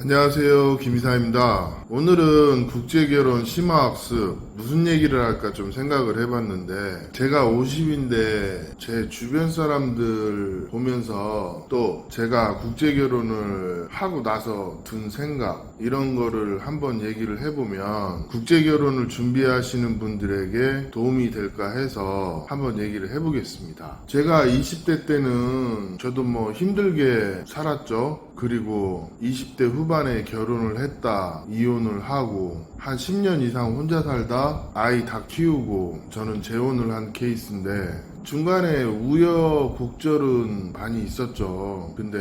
안녕하세요. 김이사입니다. 오늘은 국제결혼 심화학습 무슨 얘기를 할까 좀 생각을 해봤는데 제가 50인데 제 주변 사람들 보면서 또 제가 국제결혼을 하고 나서 든 생각 이런 거를 한번 얘기를 해보면 국제결혼을 준비하시는 분들에게 도움이 될까 해서 한번 얘기를 해보겠습니다. 제가 20대 때는 저도 뭐 힘들게 살았죠. 그리고 20대 후반에 결혼을 했다, 이혼을 하고, 한 10년 이상 혼자 살다, 아이 다 키우고, 저는 재혼을 한 케이스인데, 중간에 우여곡절은 많이 있었죠. 근데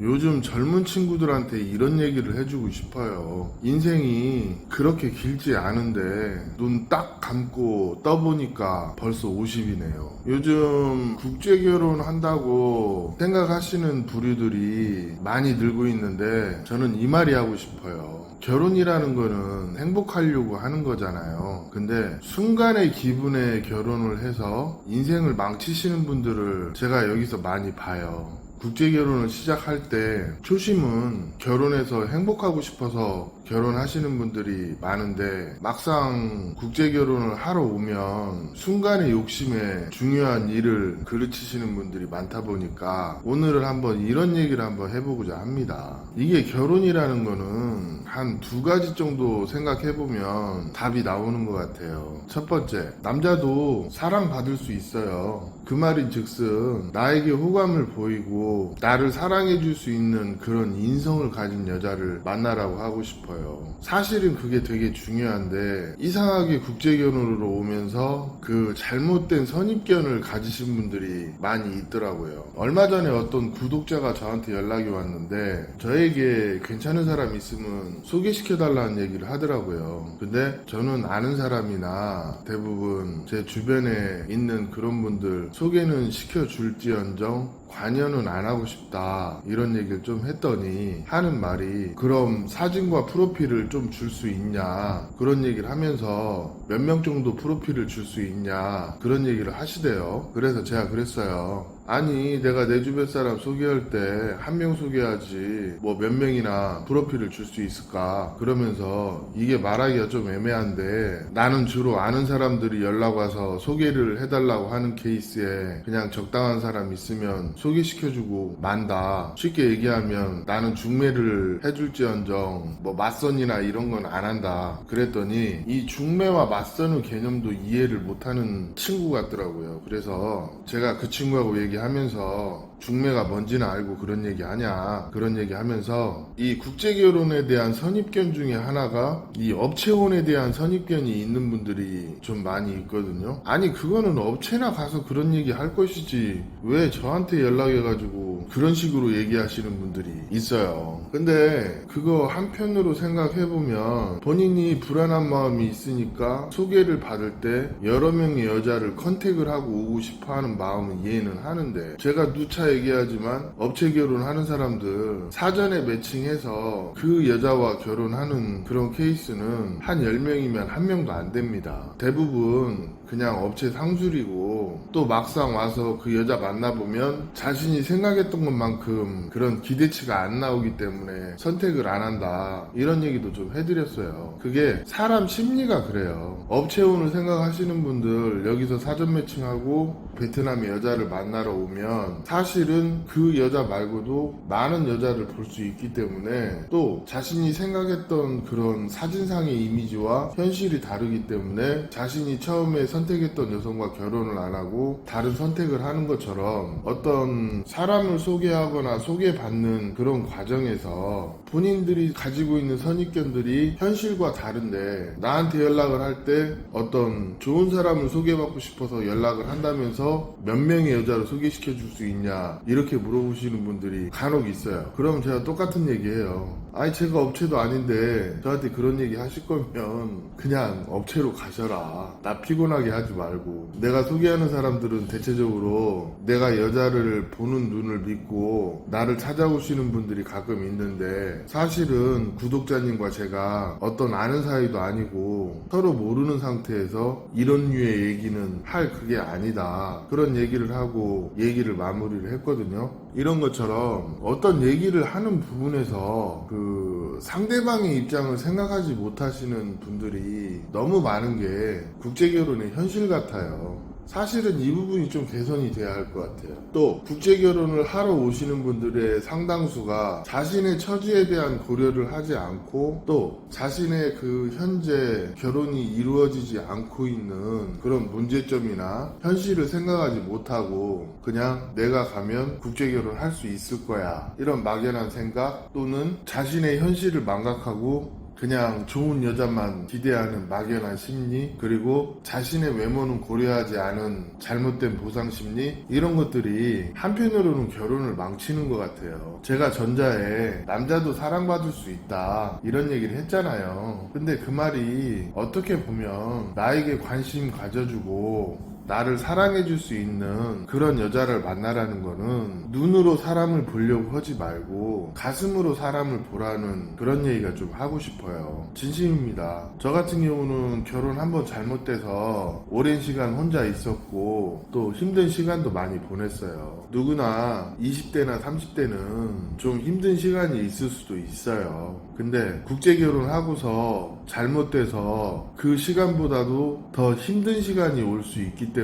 요즘 젊은 친구들한테 이런 얘기를 해주고 싶어요. 인생이 그렇게 길지 않은데 눈 딱 감고 떠보니까 벌써 50이네요. 요즘 국제 결혼 한다고 생각하시는 부류들이 많이 늘고 있는데 저는 이 말이 하고 싶어요. 결혼이라는 거는 행복하려고 하는 거잖아요. 근데 순간의 기분에 결혼을 해서 인생을 망치시는 분들을 제가 여기서 많이 봐요. 국제 결혼을 시작할 때 초심은 결혼해서 행복하고 싶어서 결혼하시는 분들이 많은데 막상 국제 결혼을 하러 오면 순간의 욕심에 중요한 일을 그르치시는 분들이 많다 보니까 오늘은 한번 이런 얘기를 한번 해보고자 합니다. 이게 결혼이라는 거는 한 두 가지 정도 생각해 보면 답이 나오는 것 같아요. 첫 번째, 남자도 사랑받을 수 있어요. 그 말인 즉슨 나에게 호감을 보이고 나를 사랑해 줄 수 있는 그런 인성을 가진 여자를 만나라고 하고 싶어요. 사실은 그게 되게 중요한데 이상하게 국제결혼으로 오면서 그 잘못된 선입견을 가지신 분들이 많이 있더라고요. 얼마 전에 어떤 구독자가 저한테 연락이 왔는데 저에게 괜찮은 사람 있으면 소개시켜달라는 얘기를 하더라고요. 근데 저는 아는 사람이나 대부분 제 주변에 있는 그런 분들 소개는 시켜줄지언정 관여는 안 하고 싶다 이런 얘기를 좀 했더니 하는 말이 그럼 사진과 프로필을 좀 줄 수 있냐? 그런 얘기를 하면서 몇 명 정도 프로필을 줄 수 있냐? 그런 얘기를 하시대요. 그래서 제가 그랬어요 아니 내가 내 주변 사람 소개할 때 한 명 소개하지 뭐 몇 명이나 프로필을 줄 수 있을까 그러면서 이게 말하기가 좀 애매한데 나는 주로 아는 사람들이 연락 와서 소개를 해달라고 하는 케이스에 그냥 적당한 사람 있으면 소개시켜주고 만다. 쉽게 얘기하면 나는 중매를 해줄지언정 뭐 맞선이나 이런 건 안 한다. 그랬더니 이 중매와 맞선의 개념도 이해를 못하는 친구 같더라고요. 그래서 제가 그 친구하고 얘기 하면서 중매가 뭔지는 알고 그런 얘기 하냐 그런 얘기 하면서 이 국제결혼에 대한 선입견 중에 하나가 이 업체혼에 대한 선입견이 있는 분들이 좀 많이 있거든요. 아니 그거는 업체나 가서 그런 얘기 할 것이지 왜 저한테 연락해가지고 그런 식으로 얘기하시는 분들이 있어요. 근데 그거 한편으로 생각해보면 본인이 불안한 마음이 있으니까 소개를 받을 때 여러 명의 여자를 컨택을 하고 오고 싶어 하는 마음은 이해는 하는데 제가 누차 얘기하지만 업체 결혼하는 사람들 사전에 매칭해서 그 여자와 결혼하는 그런 케이스는 한 10명이면 한 명도 안 됩니다. 대부분 그냥 업체 상술이고 또 막상 와서 그 여자 만나보면 자신이 생각했던 것만큼 그런 기대치가 안 나오기 때문에 선택을 안 한다. 이런 얘기도 좀 해드렸어요. 그게 사람 심리가 그래요. 업체혼을 생각하시는 분들 여기서 사전 매칭하고 베트남의 여자를 만나러 오면 사실은 그 여자 말고도 많은 여자를 볼 수 있기 때문에 또 자신이 생각했던 그런 사진상의 이미지와 현실이 다르기 때문에 자신이 처음에 선택했던 여성과 결혼을 안 하고 다른 선택을 하는 것처럼 어떤 사람을 소개하거나 소개받는 그런 과정에서 본인들이 가지고 있는 선입견들이 현실과 다른데 나한테 연락을 할 때 어떤 좋은 사람을 소개받고 싶어서 연락을 한다면서 몇 명의 여자를 소개시켜 줄 수 있냐 이렇게 물어보시는 분들이 간혹 있어요. 그럼 제가 똑같은 얘기해요. 아니 제가 업체도 아닌데 저한테 그런 얘기 하실 거면 그냥 업체로 가셔라. 나 피곤하게 하지 말고 내가 소개하는 사람들은 대체적으로 내가 여자를 보는 눈을 믿고 나를 찾아오시는 분들이 가끔 있는데 사실은 구독자님과 제가 어떤 아는 사이도 아니고 서로 모르는 상태에서 이런 류의 얘기는 할 그게 아니다. 그런 얘기를 하고 얘기를 마무리를 했거든요. 이런 것처럼 어떤 얘기를 하는 부분에서 그 상대방의 입장을 생각하지 못하시는 분들이 너무 많은 게 국제결혼의 현실 같아요. 사실은 이 부분이 좀 개선이 돼야 할 것 같아요. 또 국제 결혼을 하러 오시는 분들의 상당수가 자신의 처지에 대한 고려를 하지 않고 또 자신의 그 현재 결혼이 이루어지지 않고 있는 그런 문제점이나 현실을 생각하지 못하고 그냥 내가 가면 국제 결혼 할 수 있을 거야 이런 막연한 생각 또는 자신의 현실을 망각하고 그냥 좋은 여자만 기대하는 막연한 심리 그리고 자신의 외모는 고려하지 않은 잘못된 보상 심리 이런 것들이 한편으로는 결혼을 망치는 것 같아요. 제가 전자에 남자도 사랑받을 수 있다 이런 얘기를 했잖아요. 근데 그 말이 어떻게 보면 나에게 관심 가져주고 나를 사랑해줄 수 있는 그런 여자를 만나라는 거는 눈으로 사람을 보려고 하지 말고 가슴으로 사람을 보라는 그런 얘기가 좀 하고 싶어요. 진심입니다. 저 같은 경우는 결혼 한번 잘못돼서 오랜 시간 혼자 있었고 또 힘든 시간도 많이 보냈어요. 누구나 20대나 30대는 좀 힘든 시간이 있을 수도 있어요. 근데 국제 결혼하고서 잘못돼서 그 시간보다도 더 힘든 시간이 올 수 있기 때문에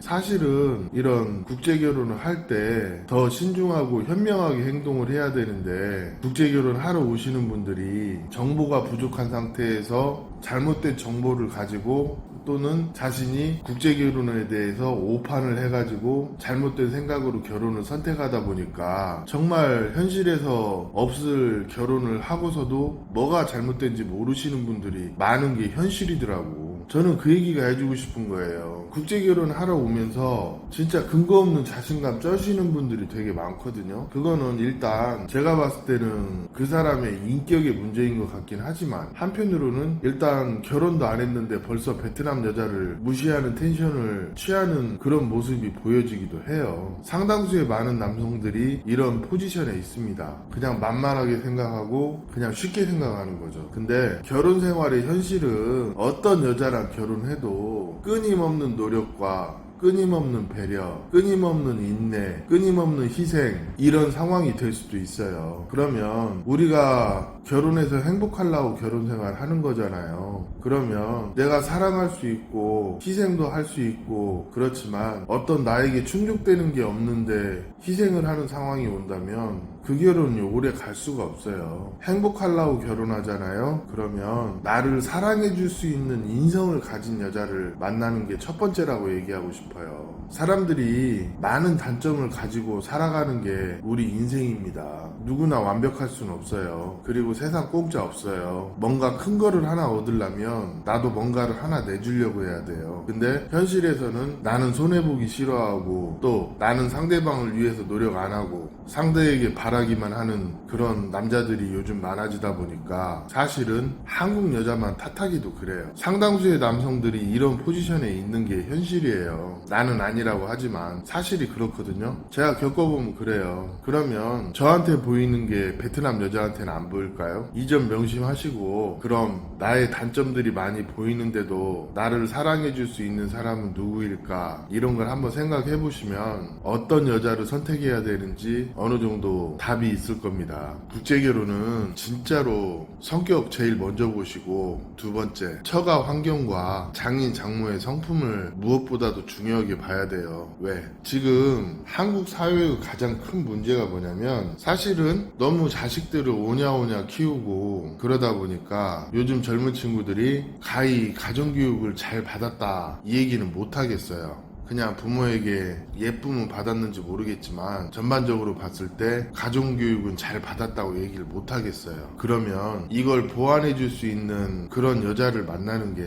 사실은 이런 국제 결혼을 할 때 더 신중하고 현명하게 행동을 해야 되는데 국제 결혼 하러 오시는 분들이 정보가 부족한 상태에서 잘못된 정보를 가지고 또는 자신이 국제 결혼에 대해서 오판을 해가지고 잘못된 생각으로 결혼을 선택하다 보니까 정말 현실에서 없을 결혼을 하고서도 뭐가 잘못된지 모르시는 분들이 많은 게 현실이더라고. 저는 그 얘기가 해주고 싶은 거예요. 국제 결혼 하러 오면서 진짜 근거 없는 자신감 쩌시는 분들이 되게 많거든요. 그거는 일단 제가 봤을 때는 그 사람의 인격의 문제인 것 같긴 하지만 한편으로는 일단 결혼도 안 했는데 벌써 베트남 여자를 무시하는 텐션을 취하는 그런 모습이 보여지기도 해요. 상당수의 많은 남성들이 이런 포지션에 있습니다. 그냥 만만하게 생각하고 그냥 쉽게 생각하는 거죠. 근데 결혼 생활의 현실은 어떤 여자랑 결혼해도 끊임없는 노력과 끊임없는 배려, 끊임없는 인내, 끊임없는 희생, 이런 상황이 될 수도 있어요. 그러면 우리가 결혼해서 행복하려고 결혼 생활 하는 거잖아요. 그러면 내가 사랑할 수 있고, 희생도 할 수 있고, 그렇지만 어떤 나에게 충족되는 게 없는데 희생을 하는 상황이 온다면 그 결혼이 오래 갈 수가 없어요. 행복하려고 결혼하잖아요. 그러면 나를 사랑해 줄 수 있는 인성을 가진 여자를 만나는 게 첫 번째라고 얘기하고 싶어요. 사람들이 많은 단점을 가지고 살아가는 게 우리 인생입니다. 누구나 완벽할 수는 없어요. 그리고 세상 공짜 없어요. 뭔가 큰 거를 하나 얻으려면 나도 뭔가를 하나 내주려고 해야 돼요. 근데 현실에서는 나는 손해보기 싫어하고 또 나는 상대방을 위해서 노력 안 하고 상대에게 바라기만 하는 그런 남자들이 요즘 많아지다 보니까 사실은 한국 여자만 탓하기도 그래요. 상당수의 남성들이 이런 포지션에 있는 게 현실이에요. 나는 아니라고 하지만 사실이 그렇거든요. 제가 겪어보면 그래요. 그러면 저한테 보이는 게 베트남 여자한테는 안 보일까 요? 이 점 명심하시고 그럼 나의 단점들이 많이 보이는데도 나를 사랑해줄 수 있는 사람은 누구일까? 이런 걸 한번 생각해 보시면 어떤 여자를 선택해야 되는지 어느 정도 답이 있을 겁니다. 국제 결혼은 진짜로 성격 제일 먼저 보시고 두 번째 처가 환경과 장인 장모의 성품을 무엇보다도 중요하게 봐야 돼요. 왜? 지금 한국 사회의 가장 큰 문제가 뭐냐면 사실은 너무 자식들을 오냐오냐 키우고 그러다 보니까 요즘 젊은 친구들이 가히 가정교육을 잘 받았다 이 얘기는 못 하겠어요. 그냥 부모에게 예쁨은 받았는지 모르겠지만 전반적으로 봤을 때 가정교육은 잘 받았다고 얘기를 못 하겠어요. 그러면 이걸 보완해 줄 수 있는 그런 여자를 만나는 게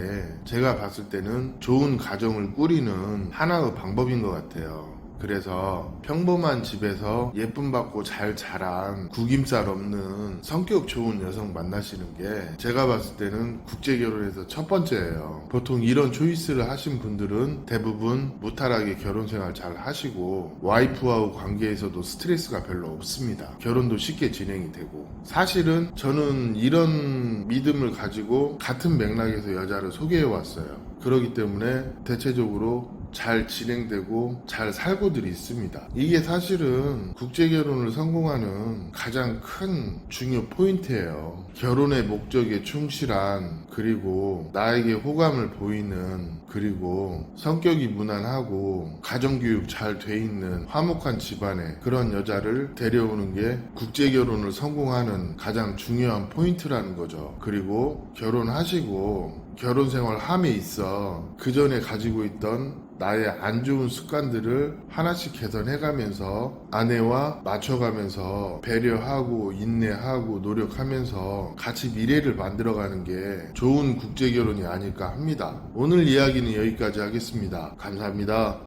제가 봤을 때는 좋은 가정을 꾸리는 하나의 방법인 것 같아요. 그래서 평범한 집에서 예쁨 받고 잘 자란 구김살 없는 성격 좋은 여성 만나시는 게 제가 봤을 때는 국제 결혼에서 첫 번째예요. 보통 이런 초이스를 하신 분들은 대부분 무탈하게 결혼 생활 잘 하시고 와이프와의 관계에서도 스트레스가 별로 없습니다. 결혼도 쉽게 진행이 되고 사실은 저는 이런 믿음을 가지고 같은 맥락에서 여자를 소개해 왔어요. 그렇기 때문에 대체적으로 잘 진행되고 잘 살고들이 있습니다. 이게 사실은 국제 결혼을 성공하는 가장 큰 중요 포인트예요. 결혼의 목적에 충실한 그리고 나에게 호감을 보이는 그리고 성격이 무난하고 가정교육 잘 돼 있는 화목한 집안의 그런 여자를 데려오는 게 국제 결혼을 성공하는 가장 중요한 포인트라는 거죠. 그리고 결혼하시고 결혼 생활 함에 있어 그 전에 가지고 있던 나의 안 좋은 습관들을 하나씩 개선해가면서 아내와 맞춰가면서 배려하고 인내하고 노력하면서 같이 미래를 만들어가는 게 좋은 국제 결혼이 아닐까 합니다. 오늘 이야기는 여기까지 하겠습니다. 감사합니다.